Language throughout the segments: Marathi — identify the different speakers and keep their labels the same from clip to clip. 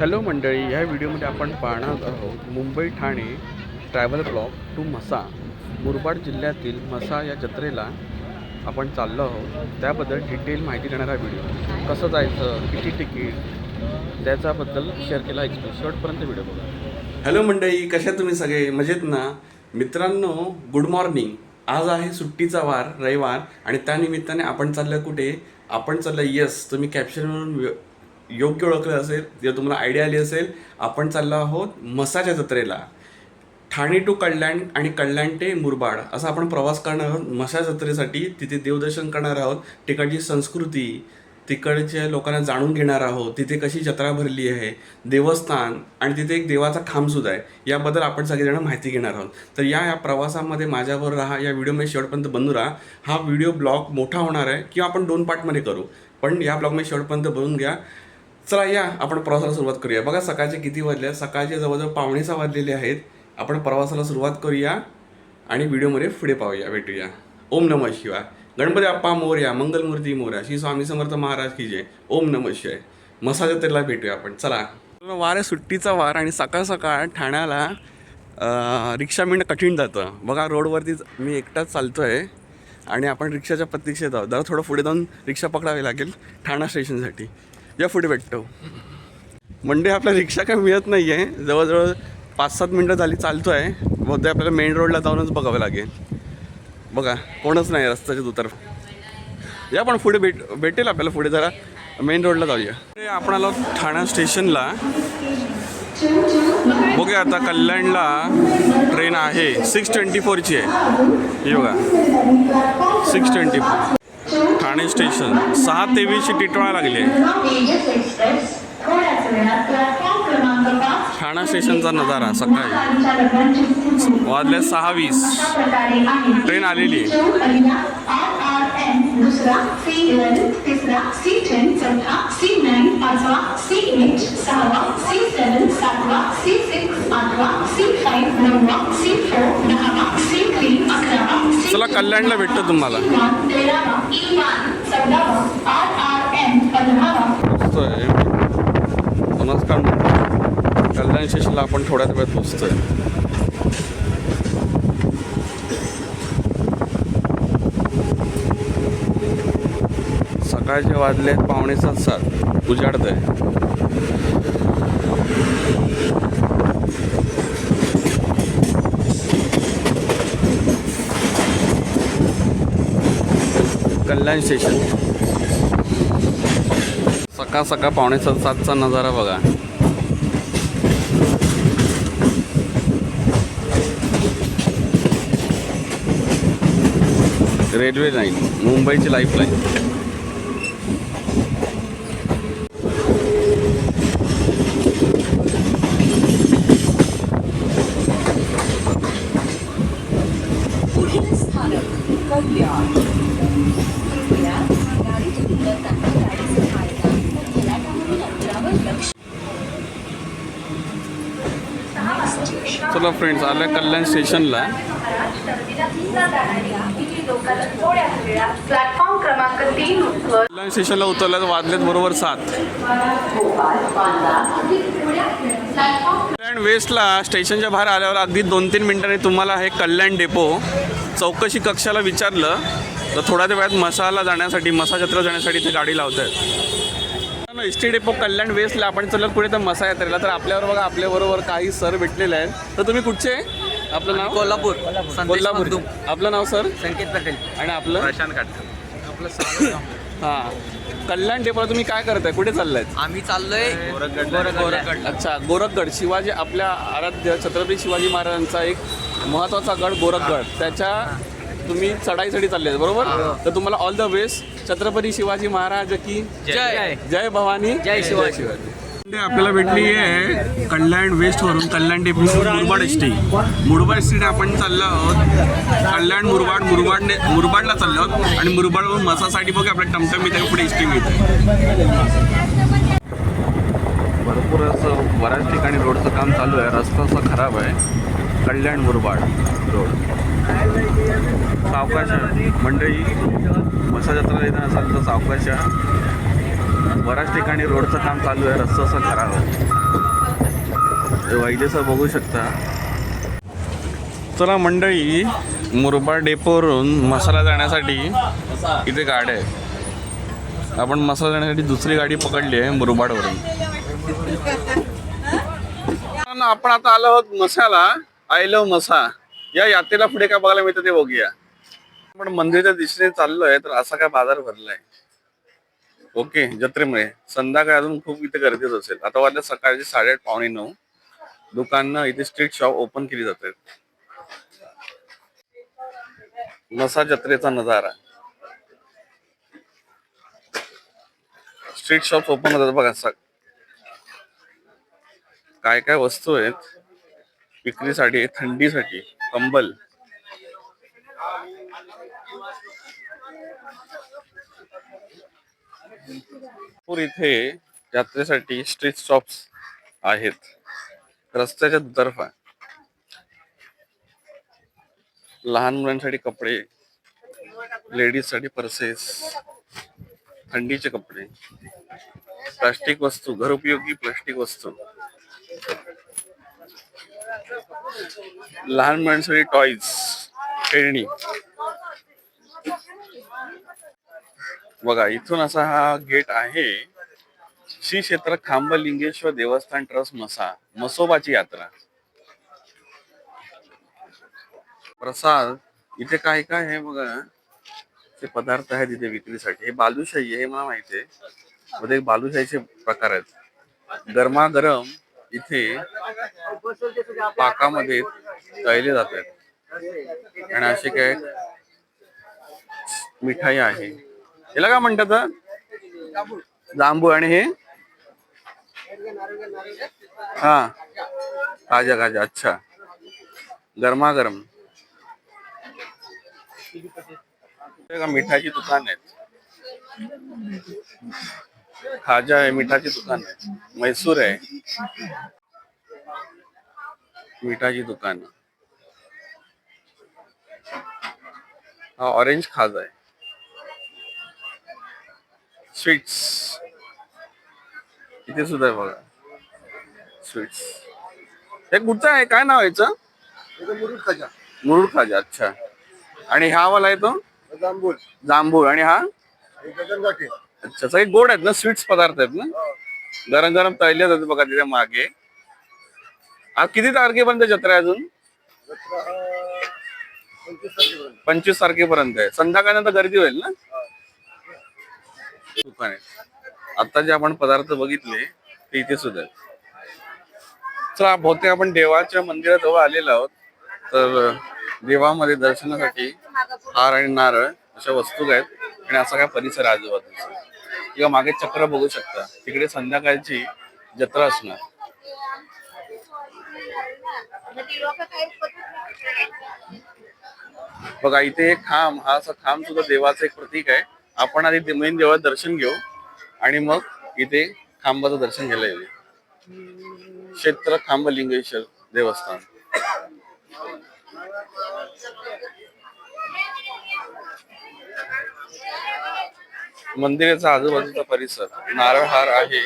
Speaker 1: हॅलो मंडळी ह्या व्हिडिओमध्ये आपण पाहणार आहोत Mumbai Thane travel vlog to Mhasa Murbad जिल्ह्यातील मसा या जत्रेला आपण चाललो आहोत. त्याबद्दल डिटेल माहिती देणारा व्हिडिओ. कसं जायचं किती तिकीट त्याच्याबद्दल शेअर केला एक्सप्रेस शेवटपर्यंत व्हिडिओ बघा. हॅलो मंडळी कशा तुम्ही सगळे? मजेत ना? मित्रांनो गुड मॉर्निंग आज आहे सुट्टीचा वार रविवार आणि त्यानिमित्ताने आपण चाललं कुठे? आपण चाललं यस तुम्ही कॅप्शनवरून योग्य ओळखलं असेल जर तुम्हाला आयडिया आली असेल आपण चाललो आहोत मसाच्या जत्रेला. ठाणे टू कल्याण आणि कल्याण ते मुरबाड. असा आपण प्रवास करणार आहोत मसा जत्रेसाठी. तिथे देवदर्शन करणार आहोत तिकडची संस्कृती तिकडच्या लोकांना जाणून घेणार आहोत तिथे कशी जत्रा भरली आहे देवस्थान आणि तिथे एक देवाचा खांबसुद्धा आहे. याबद्दल आपण सगळेजण माहिती घेणार आहोत. तर या या प्रवासामध्ये माझ्यावर राहा या व्हिडिओमध्ये शेवटपर्यंत बनू राहा. हा व्हिडिओ ब्लॉग मोठा होणार आहे किंवा आपण दोन पार्टमध्ये करू. पण या ब्लॉगमध्ये शेवटपर्यंत बनवून घ्या. चला या. आपण प्रवासाला सुरुवात करूया. बघा सकाळचे किती वाजले? सकाळचे जवळजवळ पावणे सहा वाजलेले आहेत. आपण प्रवासाला सुरुवात करूया आणि व्हिडिओमध्ये पुढे पाहूया भेटूया. ओम नमः शिवाय. गणपती आप्पा मोर्या मंगलमूर्ती मोर्या श्री स्वामी समर्थ महाराज की जय. ओम नमः शिवाय. मसाज त्याला भेटूया आपण. चला. वार आहे सुट्टीचा वार आणि सकाळ सकाळ ठाण्याला रिक्षा मिळणं कठीण जातं. बघा रोडवरती मी एकटाच चालतो आहे आणि आपण रिक्षाच्या प्रतीक्षेत आहोत. जरा थोडं पुढे जाऊन रिक्षा पकडावी लागेल ठाणा स्टेशनसाठी. या पुढे भेटतो. मंडे आपल्या रिक्षा काय मिळत नाही आहे जवळजवळ पाच सात मिनटं झाली चालतो आहे बहुतेक आपल्याला मेन रोडला जाऊनच बघावं लागेल. बघा कोणच नाही रस्त्याच्या दुतर या पण पुढे भेट भेटेल आपल्याला पुढे जरा. मेन रोडला जाऊया. ते आपण आलो ठाणा स्टेशनला. बघूया आता कल्याणला ट्रेन आहे. सिक्स ट्वेंटी फोरची आहे. योगा बघा. Six twenty four Thane station. सहा तेवीसची टिटवाळा लागले. ठाणा स्टेशनचा नजारा सकाळी. वाजले सहा वीस. ट्रेन आलेली. आहे चला कल्याणला भेटतं तुम्हाला. नमस्कार कल्याण स्टेशनला आपण थोड्याच वेळात पोचतोय सकाळचे वाजले पावणे सात. सात उजाडत आहे ऑनलाईन स्टेशन सकाळ सकाळ पावणे सातचा नजारा बघा. रेल्वे लाईन मुंबईची लाईफ लाईन चला फ्रेंड्स आल्या कल्याण स्टेशनला
Speaker 2: प्लॅटफॉर्म क्रमांक तीन वर
Speaker 1: कल्याण स्टेशनला उतरल्यात वाजलेत बरोबर सात. कल्याण वेस्टला स्टेशनच्या बाहेर आल्यावर अगदी दोन तीन मिनिटांनी तुम्हाला हे कल्याण डेपो चौकशी कक्षाला विचारलं. तर थोड्या वेळात मसाला जाण्यासाठी मसा जत्रा जाण्यासाठी ते गाडी लावत आहेत एस टी डेपो कल्याण वेस्टला आपण चाललं पुढे तर मसा यात्रेला तर आपल्यावर बघा आपल्याबरोबर काही सर भेटलेले आहेत. तर तुम्ही कुठचे आपलं नाव?
Speaker 3: कोल्हापूर.
Speaker 1: कोल्हापूर. आपलं नाव सर
Speaker 3: संकेत पटेल.
Speaker 1: आणि आपलं?
Speaker 3: प्रशांत काटकर. आपलं
Speaker 1: हां. कल्याण डेपोला तुम्ही काय करताय? कुठे चाललाय?
Speaker 3: आम्ही चाललोय गोरखगड.
Speaker 1: अच्छा गोरखगड. शिवाजी आपल्या आराध्य छत्रपती शिवाजी महाराजांचा एक महत्त्वाचा गड गोरखगड. त्याच्या तुम्ही चढाईसाठी चालले बरोबर? तर तुम्हाला all the best Chhatrapati Shivaji Maharaj की
Speaker 3: जय.
Speaker 1: जय. भवानी.
Speaker 3: जय शिवाजी.
Speaker 1: आपल्याला भेटली आहे कल्याण वेस्ट वरून Kalyan depot Murbad S T. Murbad S T आपण चाललो आहोत. कल्याण मुरबाड मुरबाड मुरबाडला चाललो आहोत. आणि मुरबाडवरून मसासाठी बघ आपल्या टमटम इथे पुढे एस टी मिळते भरपूर असं बऱ्याच ठिकाणी रोडचं काम चालू आहे. रस्ता असा खराब आहे. कल्याण मुरबाड रोड. सावकाश मंडळी मसा जत्रा येत असाल तर सावकाश बऱ्याच ठिकाणी रोडचं काम चालू आहे. रस्ता असा खराब आहे. वैद्यसा बघू शकता. चला मंडळी मुरबाड डेपोवरून मसाला जाण्यासाठी इथे गाड्या आहे आपण मसाला जाण्यासाठी दुसरी गाडी पकडली आहे मुरबाडवरून. आपण आता आलो आहोत मसाला आय लव मसा. या यात्रेला पुढे काय बघायला मिळतं ते बघूया. आपण मंदिराच्या दिशेने चाललोय तर असा काय बाजार भरलाय. ओके जत्रेमुळे. संध्याकाळी अजून खूप इथे गर्दीच असेल. आता वाटलं सकाळचे साडेआठ पावणे नऊ. दुकानं इथे स्ट्रीट शॉप ओपन केली जाते मसा जत्रेचा नजारा. स्ट्रीट शॉप ओपन होतात बघा काय काय वस्तू आहेत विक्रीसाठी थंडीसाठी कंबल? इथे यात्रेसाठी स्ट्रीट स्टॉप्स आहेत. रस्त्याच्या दुतर्फा लहान मुलांसाठी कपडे लेडीजसाठी पर्सेस थंडीचे कपडे. प्लास्टिक वस्तू घरउपयोगी प्लास्टिक वस्तू. लहान मुलांसाठी टॉईज खेळणी बघा इथून असा हा गेट आहे. श्री क्षेत्र खांबलिंगेश्वर देवस्थान ट्रस्ट मसा मसोबाची यात्रा. प्रसाद इथे काय काय आहे बघा. ते पदार्थ आहेत इथे विक्रीसाठी. हे बालुशाही हे मला माहिती आहे. मध्ये बालुशाहीचे प्रकार आहेत. गरमागरम इथे पाकामध्ये तळले जातात आणि अशी काय मिठाई आहे. याला काय म्हणतात जांभू जांबू आणि हे? हा. खाजा खाजा अच्छा. गरमागरम. हे का मिठाची दुकान आहेत. खाजा आहे मिठाची दुकान आहे. मैसूर आहे. मिठाची दुकान. हा ऑरेंज खाजा आहे. स्वीट्स. इथे सुद्धा आहे बघा. स्वीट्स. हे कुठचं आहे? काय नाव याचं?
Speaker 4: मुरुड खाजा.
Speaker 1: मुरुड खाजा अच्छा. आणि हा वाला आहे तो?
Speaker 4: जांभूळ.
Speaker 1: जांभूळ. आणि हा?
Speaker 4: हे गगनगाठी.
Speaker 1: अच्छा सगळे गोड आहेत ना? स्वीट्स पदार्थ आहेत ना? गरम गरम तळले जातात बघा तिथे मागे. आज किती तारखेपर्यंत जत्रा आहे अजून?
Speaker 4: पंचवीस तारखेपर्यंत.
Speaker 1: आहे. संध्याकाळनंतर गर्दी होईल ना? दुकान आहे. आता जे आपण पदार्थ बघितले ते इथे सुद्धा चला बहुतेक आपण देवाच्या मंदिराजवळ आलेलो आहोत तर देवामध्ये दर्शनासाठी हार आणि नारळ अशा वस्तू आहेत. आणि असा काय परिसर आजूबाजूचा? किंवा मागे चक्र बघू शकता. तिकडे संध्याकाळची जत्रा असणार. बघा इथे एक खांब हा असा खांब सुद्धा देवाचं एक प्रतीक आहे. आपण आधी मेन देवाचं दर्शन घेऊ आणि मग इथे खांबाचं दर्शन घ्यायला येऊ क्षेत्र खांबलिंगेश्वर देवस्थान. मंदिराचा आजूबाजूचा परिसर नारळहार आहे.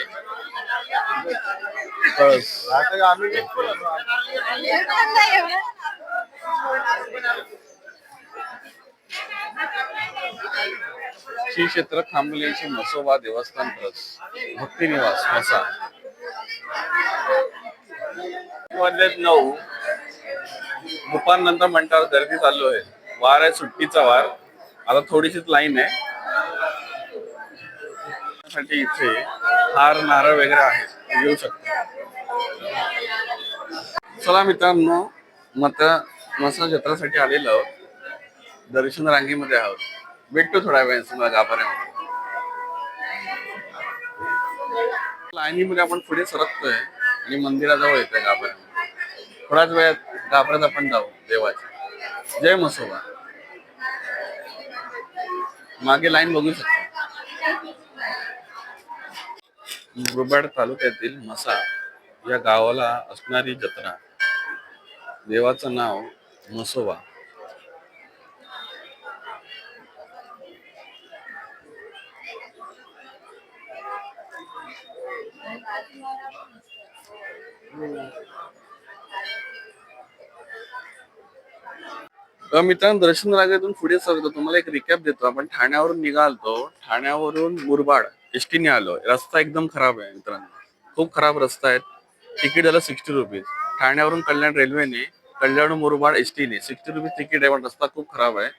Speaker 1: श्री क्षेत्र खांबलेचे मसोबा देवस्थान ट्रस्ट भक्ती निवास मसा नऊ. दुपारनंतर म्हणतात गर्दी चालू आहे. वार आहे सुट्टीचा वार. आता थोडीशीच लाईन आहे. करण्यासाठी इथे हार नारळ वगैरे आहे घेऊ शकतो चला मित्रांनो मत मसा जत्रासाठी आलेलो आहोत. दर्शन रांगेमध्ये आहोत. भेटतो थोड्या वेळ मला गाभाऱ्यामध्ये. लाईनीमध्ये आपण पुढे सरकतोय आणि मंदिराजवळ येतोय गाभाऱ्यामध्ये. थोड्याच वेळात गाभाऱ्यात आपण जाऊ देवाच्या. जय मसोबा मागे लाईन बघू शकतो. मुरबाड तालुक्यातील मसा या गावाला असणारी जत्रा. देवाचं नाव मसोबा. मित्रांनो दर्शन रागेतून पुढे सरतो तुम्हाला एक रिकॅप देतो. आपण ठाण्यावरून निघालतो. ठाण्यावरून मुरबाड. एसटीने आलो रस्ता एकदम खराब आहे मित्रांनो. खूप खराब रस्ता आहे. तिकीट झालं सिक्स्टी रुपीज ठाण्यावरून कल्याण रेल्वेने कल्याण मुरबाड एसटीने सिक्स्टी रुपीज तिकीट आहे. पण रस्ता खूप खराब आहे.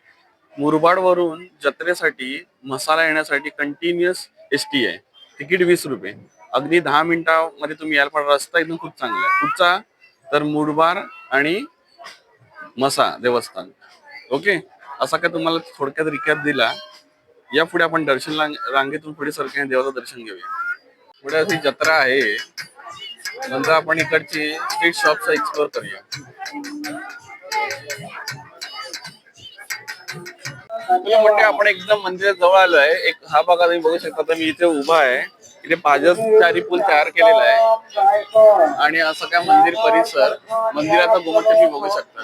Speaker 1: मुरबाड वरून जत्रेसाठी मसाला येण्यासाठी कंटिन्युअस एसटी आहे. तिकीट वीस रुपये. अगदी दहा मिनिटामध्ये तुम्ही याल पण रस्ता एकदम खूप चांगला आहे. कुठचा तर मुरबाड आणि मसा देवस्थान. ओके? असा काय तुम्हाला थोडक्यात रिकॅप दिला. या पुढे आपण दर्शन रांगेतून पुढे सरकारने देवाचं दर्शन घेऊया. पुढे अशी जत्रा आहे. नंतर आपण इकडची स्ट्रीट शॉपचा एक्सप्लोर करूया. तुला म्हणते आपण एकदम मंदिरात जवळ आलोय एक हा भाग तुम्ही बघू शकता तर मी इथे उभा आहे. इथे पाजरचारी पूल तयार केलेला आहे. आणि असं काय मंदिर परिसर मंदिराचा घुमट तुम्ही बघू शकता.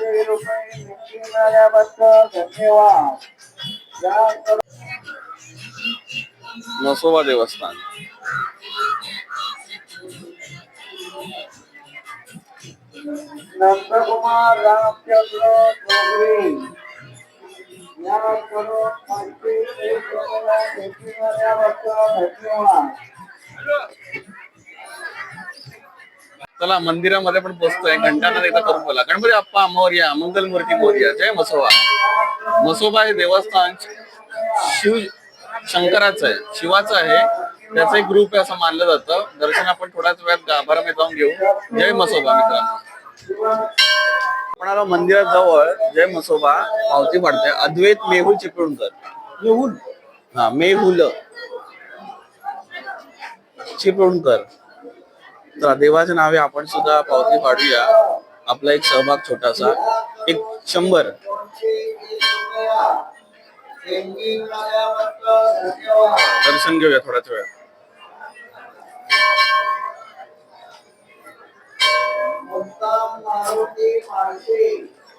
Speaker 1: नसोबा देवस्थान.
Speaker 5: नंदकुमार रामचंद्र या एक
Speaker 1: चला मंदिरामध्ये पण पोहोचतोय घंटानाद एकदा करून बोला. गणपती आप्पा मोर्या मंगलमूर्ती मोर्या जय मसोबा मसोबा हे देवस्थान शिव शंकराचं आहे. शिवाचं आहे. त्याचा एक ग्रुप आहे असं मानलं जातं. दर्शन आपण थोड्याच वेळात गाभारामध्ये जाऊन घेऊ. जय मसोबा मित्रांनो. आपण आलो मंदिरात जवळ जय मसोबा पावती पाडते. अद्वैत मेहुल चिपळूणकर. मेहुल? हा मेहुल. चिपळूणकर. तर देवाच्या नावे आपण सुद्धा पावती पाडूया. आपला एक सहभाग छोटासा. एक शंभर. दर्शन घेऊया थोड्याच वेळ.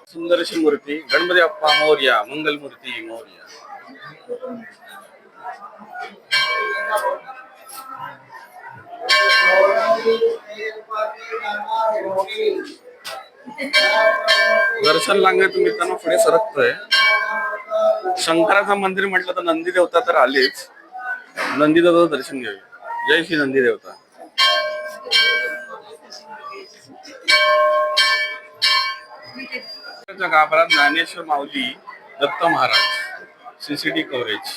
Speaker 5: सुंदरशी
Speaker 1: सुंदर अशी मूर्ती गणपती अप्पा मोर्या मंगल मूर्ती मोर्या. दर्शन लागण्यात त्यांना पुढे सरकतोय. शंकराचं मंदिर म्हटलं तर नंदी देवता तर आलेच. नंदी देवता दर्शन घेऊया. जय श्री नंदी देवता गाभारात ज्ञानेश्वर माऊली दत्त महाराज सीसीटी कव्हरेज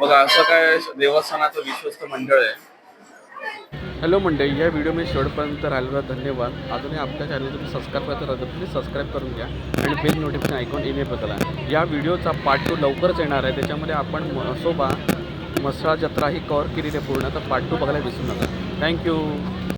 Speaker 1: बघा असं काय देवस्थानाचं विश्वस्त मंडळ आहे. हॅलो मंडळी या व्हिडिओ मी शेवटपर्यंत राहिलेला धन्यवाद. अजूनही आपल्या चॅनल तुम्ही सबस्क्राईब करत राहता प्लीज सबस्क्राईब करून घ्या आणि बेल नोटिफिकेशन ऐकून इमे बदला. या व्हिडिओचा पार्ट टू लवकरच येणार आहे. त्याच्यामध्ये आपण मसोबा मसळा जत्रा ही कव्हर केलेली आहे पूर्ण. तर पार्ट टू बघायला विसरू नका. थँक्यू